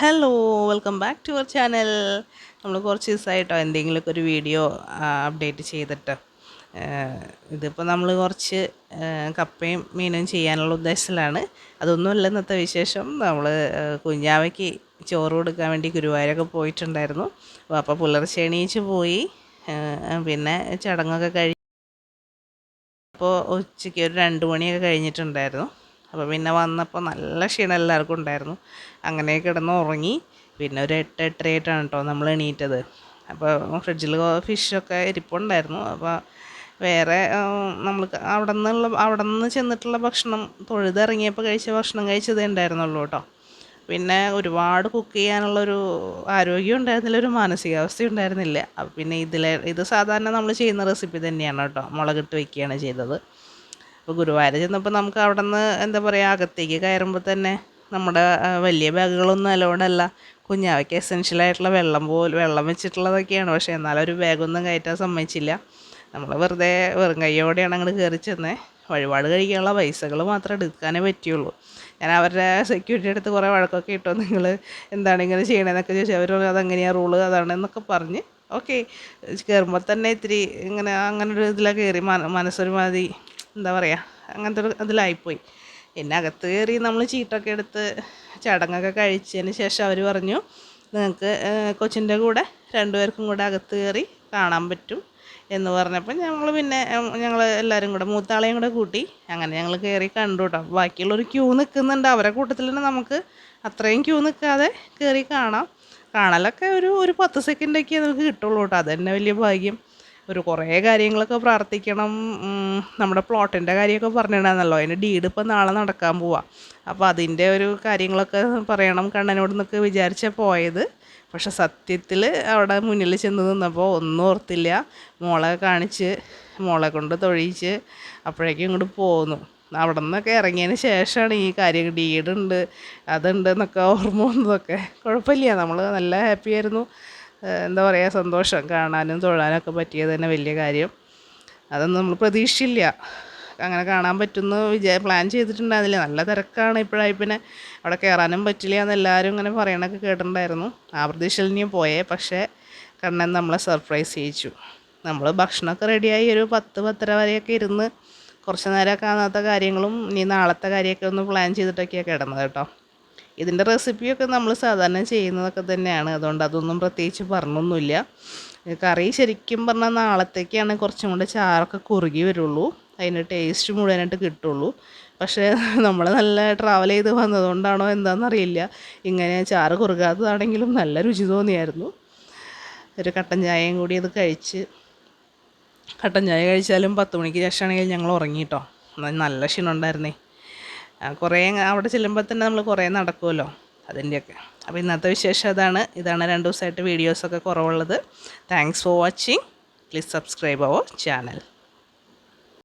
Hello welcome back to our channel നമ്മൾ കുറച്ച് ദിവസമായിട്ടോ എന്തെങ്കിലുമൊക്കെ ഒരു വീഡിയോ അപ്ഡേറ്റ് ചെയ്തിട്ട്. ഇതിപ്പോൾ നമ്മൾ കുറച്ച് കപ്പയും മീനും ചെയ്യാനുള്ള ഉദ്ദേശത്തിലാണ്. അതൊന്നുമല്ല ഇന്നത്തെ വിശേഷം. നമ്മൾ കുഞ്ഞാവയ്ക്ക് ചോറ് കൊടുക്കാൻ വേണ്ടി ഗുരുവായൂരൊക്കെ പോയിട്ടുണ്ടായിരുന്നു. അപ്പോൾ പുലർച്ചെ എണീച്ച് പോയി. പിന്നെ ചടങ്ങൊക്കെ കഴിഞ്ഞ് അപ്പോൾ ഉച്ചയ്ക്ക് ഒരു രണ്ട് മണിയൊക്കെ കഴിഞ്ഞിട്ടുണ്ടായിരുന്നു. അപ്പോൾ പിന്നെ വന്നപ്പോൾ നല്ല ക്ഷീണം എല്ലാവർക്കും ഉണ്ടായിരുന്നു. അങ്ങനെ കിടന്ന് ഉറങ്ങി. പിന്നെ ഒരു എട്ട് എട്ടരയായിട്ടാണ് കേട്ടോ നമ്മൾ എണീറ്റത്. അപ്പോൾ ഫ്രിഡ്ജിൽ ഫിഷൊക്കെ ഇരിപ്പുണ്ടായിരുന്നു. അപ്പോൾ വേറെ നമ്മൾ അവിടെ നിന്നുള്ള അവിടെ നിന്ന് ചെന്നിട്ടുള്ള ഭക്ഷണം തൊഴുതിറങ്ങിയപ്പോൾ കഴിച്ച ഭക്ഷണം കഴിച്ചതേ ഉണ്ടായിരുന്നുള്ളൂ കേട്ടോ. പിന്നെ ഒരുപാട് കുക്ക് ചെയ്യാനുള്ളൊരു ആരോഗ്യം ഉണ്ടായിരുന്നില്ല ഒരു മാനസികാവസ്ഥ ഉണ്ടായിരുന്നില്ല. പിന്നെ ഇതിലെ ഇത് സാധാരണ നമ്മൾ ചെയ്യുന്ന റെസിപ്പി തന്നെയാണ് കേട്ടോ. മുളകിട്ട് വയ്ക്കുകയാണ് ചെയ്തത്. അപ്പോൾ ഗുരുവായൂർ ചെന്നപ്പോൾ നമുക്ക് അവിടെ നിന്ന് എന്താ പറയുക അകത്തേക്ക് കയറുമ്പോൾ തന്നെ നമ്മുടെ വലിയ ബാഗുകളൊന്നും അലോഡല്ല കുഞ്ഞാവയ്ക്ക് എസെൻഷ്യൽ ആയിട്ടുള്ള വെള്ളം പോലും വെള്ളം വെച്ചിട്ടുള്ളതൊക്കെയാണ്. പക്ഷേ എന്നാലും ഒരു ബാഗൊന്നും കയറ്റാൻ സമ്മതിച്ചില്ല. നമ്മൾ വെറുതെ വെറും കൈയോടെയാണ് അങ്ങോട്ട് കയറി ചെന്നേ. വഴിപാട് കഴിക്കാനുള്ള പൈസകൾ മാത്രം എടുക്കാനേ പറ്റിയുള്ളൂ. ഞാൻ അവരുടെ സെക്യൂരിറ്റി അടുത്ത് കുറേ വഴക്കൊക്കെ ഇട്ടോ. നിങ്ങൾ എന്താണ് ഇങ്ങനെ ചെയ്യണതെന്നൊക്കെ ചോദിച്ചു അവർ പറഞ്ഞു അതെങ്ങനെയാണ് റൂൾ അതാണ് എന്നൊക്കെ പറഞ്ഞ്. ഓക്കെ കയറുമ്പോൾ തന്നെ ഇത്തിരി ഇങ്ങനെ അങ്ങനെ ഒരു ഇതിലാണ് കയറി മന മനസ്സൊരുമാതിരി എന്താ പറയുക അങ്ങനത്തെ ഒരു ഇതിലായിപ്പോയി. പിന്നെ അകത്ത് കയറി നമ്മൾ ചീട്ടൊക്കെ എടുത്ത് ചടങ്ങൊക്കെ കഴിച്ചതിന് ശേഷം അവർ പറഞ്ഞു നിങ്ങൾക്ക് കൊച്ചിന്റെ കൂടെ രണ്ടുപേർക്കും കൂടെ അകത്ത് കയറി കാണാൻ പറ്റും എന്ന് പറഞ്ഞപ്പോൾ ഞങ്ങൾ പിന്നെ ഞങ്ങൾ എല്ലാവരും കൂടെ മൂത്താളെയും കൂടെ കൂട്ടി അങ്ങനെ ഞങ്ങൾ കയറി കണ്ടു കേട്ടോ ബാക്കിയുള്ളൊരു ക്യൂ നിൽക്കുന്നുണ്ട് അവരെ കൂട്ടത്തിൽ തന്നെ നമുക്ക് അത്രയും ക്യൂ നിൽക്കാതെ കയറി കാണാം. കാണലൊക്കെ ഒരു ഒരു പത്ത് സെക്കൻഡൊക്കെ നമുക്ക് കിട്ടുള്ളൂ കേട്ടോ അത് തന്നെ വലിയ ഭാഗ്യം. ഒരു കുറേ കാര്യങ്ങളൊക്കെ പ്രാർത്ഥിക്കണം. നമ്മുടെ പ്ലോട്ടിന്റെ കാര്യമൊക്കെ പറഞ്ഞിട്ടുണ്ടായിരുന്നല്ലോ. അതിന്റെ ഡീഡ് ഇപ്പം നാളെ നടക്കാൻ പോവാം. അപ്പോൾ അതിന്റെ ഒരു കാര്യങ്ങളൊക്കെ പറയണം കണ്ണനോട് എന്നൊക്കെ വിചാരിച്ചാൽ പോയത്. പക്ഷെ സത്യത്തിൽ അവിടെ മുന്നിൽ ചെന്ന് നിന്നപ്പോൾ ഒന്നും ഓർത്തില്ല. മോളെ കാണിച്ച് മോളെ കൊണ്ട് തൊഴിച്ച് അപ്പോഴേക്കും ഇങ്ങോട്ട് പോന്നു. അവിടെ നിന്നൊക്കെ ഇറങ്ങിയതിന് ശേഷമാണ് ഈ കാര്യം ഡീഡുണ്ട് അതുണ്ട് എന്നൊക്കെ ഓർമ്മ വന്നതൊക്കെ. കുഴപ്പമില്ല. നമ്മൾ നല്ല ഹാപ്പി ആയിരുന്നു. എന്താ പറയുക സന്തോഷം കാണാനും തൊഴാനൊക്കെ പറ്റിയത് തന്നെ വലിയ കാര്യം. അതൊന്നും നമ്മൾ പ്രതീക്ഷിച്ചില്ല. അങ്ങനെ കാണാൻ പറ്റുന്ന വിചാ പ്ലാൻ ചെയ്തിട്ടുണ്ടായിരുന്നില്ല. നല്ല തിരക്കാണ് ഇപ്പോഴായി പിന്നെ. അവിടെ കയറാനും പറ്റില്ല എന്ന് എല്ലാവരും ഇങ്ങനെ പറയണൊക്കെ കേട്ടിട്ടുണ്ടായിരുന്നു. ആ പ്രതീക്ഷയിൽ ഇനിയും പോയേ. പക്ഷേ കണ്ണൻ നമ്മളെ സർപ്രൈസ് ചെയ്യിച്ചു. നമ്മൾ ഭക്ഷണമൊക്കെ റെഡിയായി. ഒരു പത്ത് പത്തര വരെയൊക്കെ ഇരുന്ന് കുറച്ച് നേരമൊക്കെ കാണാത്ത കാര്യങ്ങളും ഇനി നാളത്തെ കാര്യമൊക്കെ ഒന്ന് പ്ലാൻ ചെയ്തിട്ടൊക്കെയാണ് കിടന്നത് കേട്ടോ. ഇതിന്റെ റെസിപ്പിയൊക്കെ നമ്മൾ സാധാരണ ചെയ്യുന്നതൊക്കെ തന്നെയാണ്. അതുകൊണ്ട് അതൊന്നും പ്രത്യേകിച്ച് പറഞ്ഞൊന്നുമില്ല. കറി ശരിക്കും പറഞ്ഞാൽ നാളത്തേക്കാണ് കുറച്ചും കൂടെ ചാറൊക്കെ കുറുകി വരുള്ളൂ. അതിന്റെ ടേസ്റ്റ് മുഴുവനായിട്ട് കിട്ടുള്ളൂ. പക്ഷേ നമ്മൾ നല്ല ട്രാവൽ ചെയ്ത് വന്നതുകൊണ്ടാണോ എന്താണെന്നറിയില്ല ഇങ്ങനെ ചാറ് കുറുകാത്തതാണെങ്കിലും നല്ല രുചി തോന്നിയായിരുന്നു. ഒരു കട്ടൻ ചായയും കൂടി അത് കഴിച്ച് കട്ടൻ ചായ കഴിച്ചാലും പത്ത് മണിക്ക് ശേഷമാണെങ്കിൽ ഞങ്ങൾ ഉറങ്ങിയിട്ടോ നല്ല ക്ഷീണം ഉണ്ടായിരുന്നേ. കുറേ അവിടെ ചെല്ലുമ്പോൾ തന്നെ നമ്മൾ കുറേ നടക്കുമല്ലോ അതിന്റെയൊക്കെ അപ്പോൾ ഇന്നത്തെ വിശേഷം അതാണ് ഇതാണ് രണ്ട് ദിവസമായിട്ട് വീഡിയോസൊക്കെ കുറവുള്ളത്. Thanks for watching please subscribe our channel